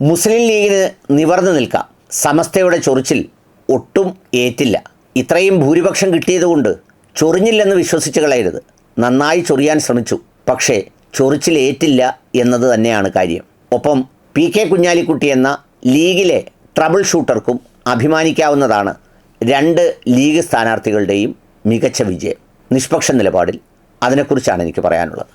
മുസ്ലിം ലീഗിന് നിവർന്നു നിൽക്കാം. സമസ്തയുടെ ചൊറിച്ചിൽ ഒട്ടും ഏറ്റില്ല. ഇത്രയും ഭൂരിപക്ഷം കിട്ടിയതുകൊണ്ട് ചൊറിഞ്ഞില്ലെന്ന് വിശ്വസിച്ച് കളയരുത്. നന്നായി ചൊറിയാൻ ശ്രമിച്ചു. പക്ഷേ ചൊറിച്ചിൽ ഏറ്റില്ല എന്നത് തന്നെയാണ് കാര്യം. ഒപ്പം പി കെ കുഞ്ഞാലിക്കുട്ടി എന്ന ലീഗിലെ ട്രബിൾ ഷൂട്ടർക്കും അഭിമാനിക്കാവുന്നതാണ് രണ്ട് ലീഗ് സ്ഥാനാർത്ഥികളുടെയും മികച്ച വിജയം. നിഷ്പക്ഷ നിലപാടിൽ അതിനെക്കുറിച്ചാണ് എനിക്ക് പറയാനുള്ളത്.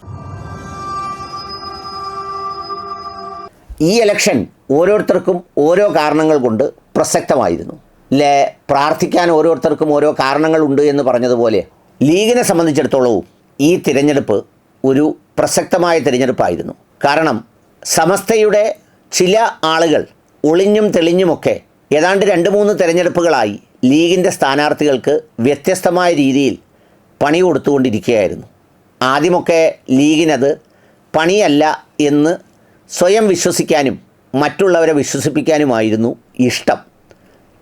ഈ ഇലക്ഷൻ ഓരോരുത്തർക്കും ഓരോ കാരണങ്ങൾ കൊണ്ട് പ്രസക്തമായിരുന്നു. ലെ പ്രാർത്ഥിക്കാൻ ഓരോരുത്തർക്കും ഓരോ കാരണങ്ങളുണ്ട് എന്ന് പറഞ്ഞതുപോലെ ലീഗിനെ സംബന്ധിച്ചിടത്തോളവും ഈ തിരഞ്ഞെടുപ്പ് ഒരു പ്രസക്തമായ തിരഞ്ഞെടുപ്പായിരുന്നു. കാരണം സമസ്തയുടെ ചില ആളുകൾ ഒളിഞ്ഞും തെളിഞ്ഞുമൊക്കെ ഏതാണ്ട് രണ്ട് മൂന്ന് തിരഞ്ഞെടുപ്പുകളായി ലീഗിന്റെ സ്ഥാനാർത്ഥികൾക്ക് വ്യത്യസ്തമായ രീതിയിൽ പണി കൊടുത്തുകൊണ്ടിരിക്കുകയായിരുന്നു. ആദ്യമൊക്കെ ലീഗിനത് പണിയല്ല എന്ന് സ്വയം വിശ്വസിക്കാനും മറ്റുള്ളവരെ വിശ്വസിപ്പിക്കാനുമായിരുന്നു ഇഷ്ടം.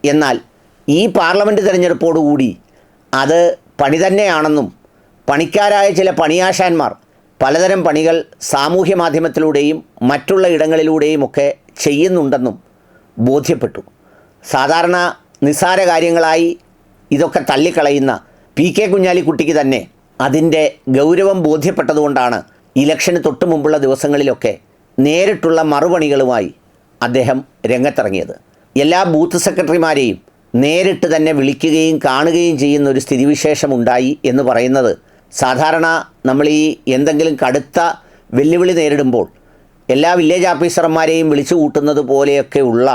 എന്നാൽ ഈ പാർലമെന്റ് തിരഞ്ഞെടുപ്പോടുകൂടി അത് പണി തന്നെയാണെന്നും പണിക്കാരായ ചില പണിയാശാന്മാർ പലതരം പണികൾ സാമൂഹ്യ മാധ്യമത്തിലൂടെയും മറ്റുള്ള ഇടങ്ങളിലൂടെയും ഒക്കെ ചെയ്യുന്നുണ്ടെന്നും ബോധ്യപ്പെട്ടു. സാധാരണ നിസ്സാര കാര്യങ്ങളായി ഇതൊക്കെ തള്ളിക്കളയുന്ന പി കെ കുഞ്ഞാലിക്കുട്ടിക്ക് തന്നെ അതിന്റെ ഗൗരവം ബോധ്യപ്പെട്ടതുകൊണ്ടാണ് ഇലക്ഷന് തൊട്ട് മുമ്പുള്ള ദിവസങ്ങളിലൊക്കെ നേരിട്ടുള്ള മറുപണികളുമായി അദ്ദേഹം രംഗത്തിറങ്ങിയത്. എല്ലാ ബൂത്ത് സെക്രട്ടറിമാരെയും നേരിട്ട് തന്നെ വിളിക്കുകയും കാണുകയും ചെയ്യുന്ന ഒരു സ്ഥിതിവിശേഷം ഉണ്ടായി എന്ന് പറയുന്നത് സാധാരണ നമ്മൾ ഈ എന്തെങ്കിലും കടുത്ത വെല്ലുവിളി നേരിടുമ്പോൾ എല്ലാ വില്ലേജ് ഓഫീസർമാരെയും വിളിച്ചു കൂട്ടുന്നത് പോലെയൊക്കെയുള്ള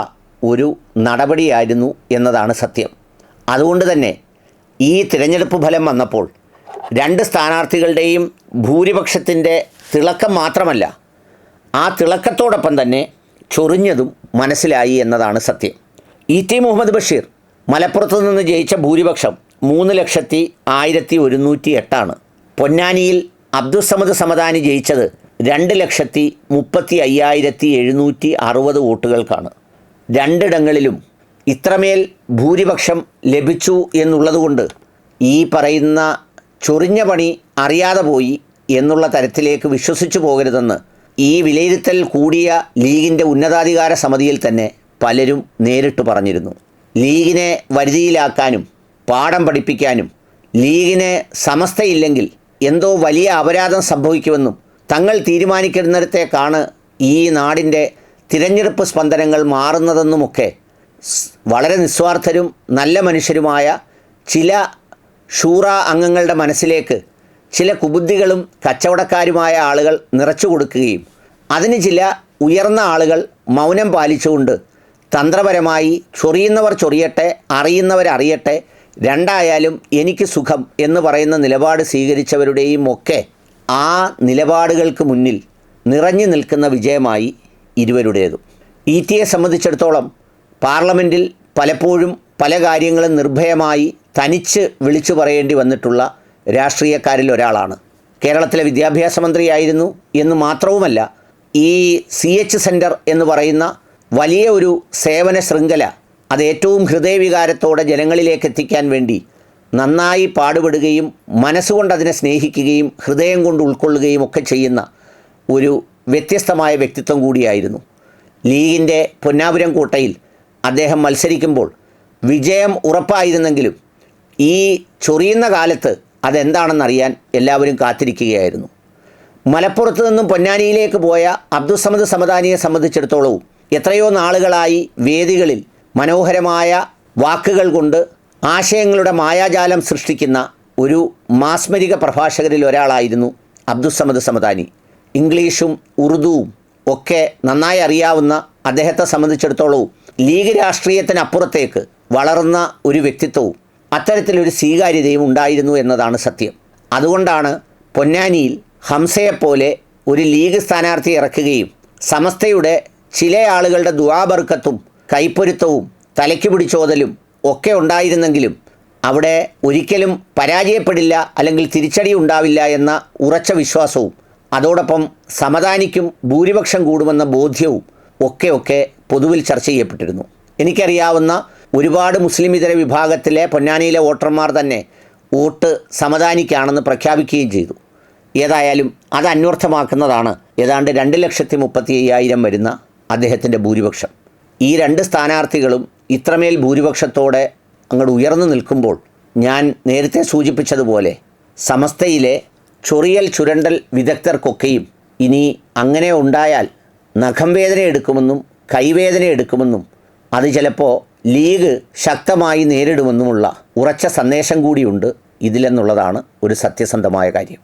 ഒരു നടപടിയായിരുന്നു എന്നതാണ് സത്യം. അതുകൊണ്ട് തന്നെ ഈ തിരഞ്ഞെടുപ്പ് ഫലം വന്നപ്പോൾ രണ്ട് സ്ഥാനാർത്ഥികളുടെയും ഭൂരിപക്ഷത്തിന്റെ തിളക്കം മാത്രമല്ല ആ തിളക്കത്തോടൊപ്പം തന്നെ ചൊറിഞ്ഞതും മനസ്സിലായി എന്നതാണ് സത്യം. ഇ ടി മുഹമ്മദ് ബഷീർ മലപ്പുറത്ത് നിന്ന് ജയിച്ച ഭൂരിപക്ഷം മൂന്ന് ലക്ഷത്തി ആയിരത്തി ഒരുന്നൂറ്റി എട്ടാണ്. പൊന്നാനിയിൽ അബ്ദുസമദ് സമദാനി ജയിച്ചത് രണ്ട് ലക്ഷത്തി മുപ്പത്തി അയ്യായിരത്തി എഴുന്നൂറ്റി അറുപത് വോട്ടുകൾക്കാണ്. രണ്ടിടങ്ങളിലും ഇത്രമേൽ ഭൂരിപക്ഷം ലഭിച്ചു എന്നുള്ളതുകൊണ്ട് ഈ പറയുന്ന ചൊറിഞ്ഞ പണി അറിയാതെ പോയി എന്നുള്ള തരത്തിലേക്ക് വിശ്വസിച്ചു പോകരുതെന്ന് ഈ വിലയിരുത്തൽ കൂടിയ ലീഗിന്റെ ഉന്നതാധികാര സമിതിയിൽ തന്നെ പലരും നേരിട്ട് പറഞ്ഞിരുന്നു. ലീഗിനെ വരുതിയിലാക്കാനും പാഠം പഠിപ്പിക്കാനും ലീഗിന് സമസ്തയില്ലെങ്കിൽ എന്തോ വലിയ അപരാധം സംഭവിക്കുമെന്നും തങ്ങൾ തീരുമാനിക്കുന്നിടത്തേക്കാണ് ഈ നാടിന്റെ തിരഞ്ഞെടുപ്പ് സ്പന്ദനങ്ങൾ മാറുന്നതെന്നുമൊക്കെ വളരെ നിസ്വാർത്ഥരും നല്ല മനുഷ്യരുമായ ചില ഷൂറ അംഗങ്ങളുടെ മനസ്സിലേക്ക് ചില കുബുദ്ധികളും കച്ചവടക്കാരുമായ ആളുകൾ നിറച്ചു കൊടുക്കുകയും അതിന് ചില ഉയർന്ന ആളുകൾ മൗനം പാലിച്ചുകൊണ്ട് തന്ത്രപരമായി ചൊറിയുന്നവർ ചൊറിയട്ടെ അറിയുന്നവരറിയട്ടെ രണ്ടായാലും എനിക്ക് സുഖം എന്ന് പറയുന്ന നിലപാട് സ്വീകരിച്ചവരുടെയും ഒക്കെ ആ നിലപാടുകൾക്ക് മുന്നിൽ നിറഞ്ഞു നിൽക്കുന്ന വിജയമായി ഇരുവരുടേതും. ഇ ടിയെ സംബന്ധിച്ചിടത്തോളം പാർലമെന്റിൽ പലപ്പോഴും പല കാര്യങ്ങളും നിർഭയമായി തനിച്ച് വിളിച്ചു പറയേണ്ടി വന്നിട്ടുള്ള രാഷ്ട്രീയക്കാരിൽ ഒരാളാണ്. കേരളത്തിലെ വിദ്യാഭ്യാസ മന്ത്രിയായിരുന്നു എന്ന് മാത്രവുമല്ല ഈ സി എച്ച് സെന്റർ എന്ന് പറയുന്ന വലിയ ഒരു സേവന ശൃംഖല അത് ഏറ്റവും ഹൃദയവികാരത്തോടെ ജനങ്ങളിലേക്ക് എത്തിക്കാൻ വേണ്ടി നന്നായി പാടുപെടുകയും മനസ്സുകൊണ്ട് അതിനെ സ്നേഹിക്കുകയും ഹൃദയം കൊണ്ട് ഉൾക്കൊള്ളുകയും ഒക്കെ ചെയ്യുന്ന ഒരു വ്യത്യസ്തമായ വ്യക്തിത്വം കൂടിയായിരുന്നു. ലീഗിന്റെ പൊന്നാപുരം കോട്ടയിൽ അദ്ദേഹം മത്സരിക്കുമ്പോൾ വിജയം ഉറപ്പായിരുന്നെങ്കിലും ഈ ചൊറിയുന്ന കാലത്ത് അതെന്താണെന്നറിയാൻ എല്ലാവരും കാത്തിരിക്കുകയായിരുന്നു. മലപ്പുറത്ത് നിന്നും പൊന്നാനിയിലേക്ക് പോയ അബ്ദുസമദ് സമദാനിയെ സംബന്ധിച്ചിടത്തോളവും എത്രയോ നാളുകളായി വേദികളിൽ മനോഹരമായ വാക്കുകൾ കൊണ്ട് ആശയങ്ങളുടെ മായാജാലം സൃഷ്ടിക്കുന്ന ഒരു മാസ്മരിക പ്രഭാഷകരിൽ ഒരാളായിരുന്നു അബ്ദുസമദ് സമദാനി. ഇംഗ്ലീഷും ഉറുദുവും ഒക്കെ നന്നായി അറിയാവുന്ന അദ്ദേഹത്തെ സംബന്ധിച്ചിടത്തോളവും ലീഗ് രാഷ്ട്രീയത്തിനപ്പുറത്തേക്ക് വളർന്ന ഒരു വ്യക്തിത്വവും അത്തരത്തിലൊരു സ്വീകാര്യതയും ഉണ്ടായിരുന്നു എന്നതാണ് സത്യം. അതുകൊണ്ടാണ് പൊന്നാനിയിൽ ഹംസയെപ്പോലെ ഒരു ലീഗ് സ്ഥാനാർത്ഥി ഇറക്കുകയും സമസ്തയുടെ ചില ആളുകളുടെ ദുവാബർക്കത്തും കൈപ്പൊരുത്തവും തലയ്ക്ക് പിടിച്ചോതലും ഒക്കെ ഉണ്ടായിരുന്നെങ്കിലും അവിടെ ഒരിക്കലും പരാജയപ്പെടില്ല അല്ലെങ്കിൽ തിരിച്ചടി ഉണ്ടാവില്ല എന്ന ഉറച്ച വിശ്വാസവും അതോടൊപ്പം സമദാനിക്കും ഭൂരിപക്ഷം കൂടുമെന്ന ബോധ്യവും ഒക്കെ ഒക്കെ പൊതുവിൽ ചർച്ച ചെയ്യപ്പെട്ടിരുന്നു. എനിക്കറിയാവുന്ന ഒരുപാട് മുസ്ലിം ഇതര വിഭാഗത്തിലെ പൊന്നാനിയിലെ വോട്ടർമാർ തന്നെ വോട്ട് സമദാനിക്കാണെന്ന് പ്രഖ്യാപിക്കുകയും ചെയ്തു. ഏതായാലും അത് അന്വർത്ഥമാക്കുന്നതാണ്. ഏതാണ്ട് രണ്ട് ലക്ഷത്തി മുപ്പത്തി അയ്യായിരം വരുന്ന അദ്ദേഹത്തിന്റെ ഭൂരിപക്ഷം. ഈ രണ്ട് സ്ഥാനാർത്ഥികളും ഇത്രമേൽ ഭൂരിപക്ഷത്തോടെ അങ്ങോട്ട് ഉയർന്നു നിൽക്കുമ്പോൾ ഞാൻ നേരത്തെ സൂചിപ്പിച്ചതുപോലെ സമസ്തയിലെ ചൊറിയൽ ചുരണ്ടൽ വിദഗ്ധർക്കൊക്കെയും ഇനി അങ്ങനെ ഉണ്ടായാൽ നഖം വേദന എടുക്കുമെന്നും കൈവേദന എടുക്കുമെന്നും അത് ചിലപ്പോൾ ലീഗ് ശക്തമായി നേരിടുമെന്നുമുള്ള ഉറച്ച സന്ദേശം കൂടിയുണ്ട് ഇതിലെന്നുള്ളതാണ് ഒരു സത്യസന്ധമായ കാര്യം.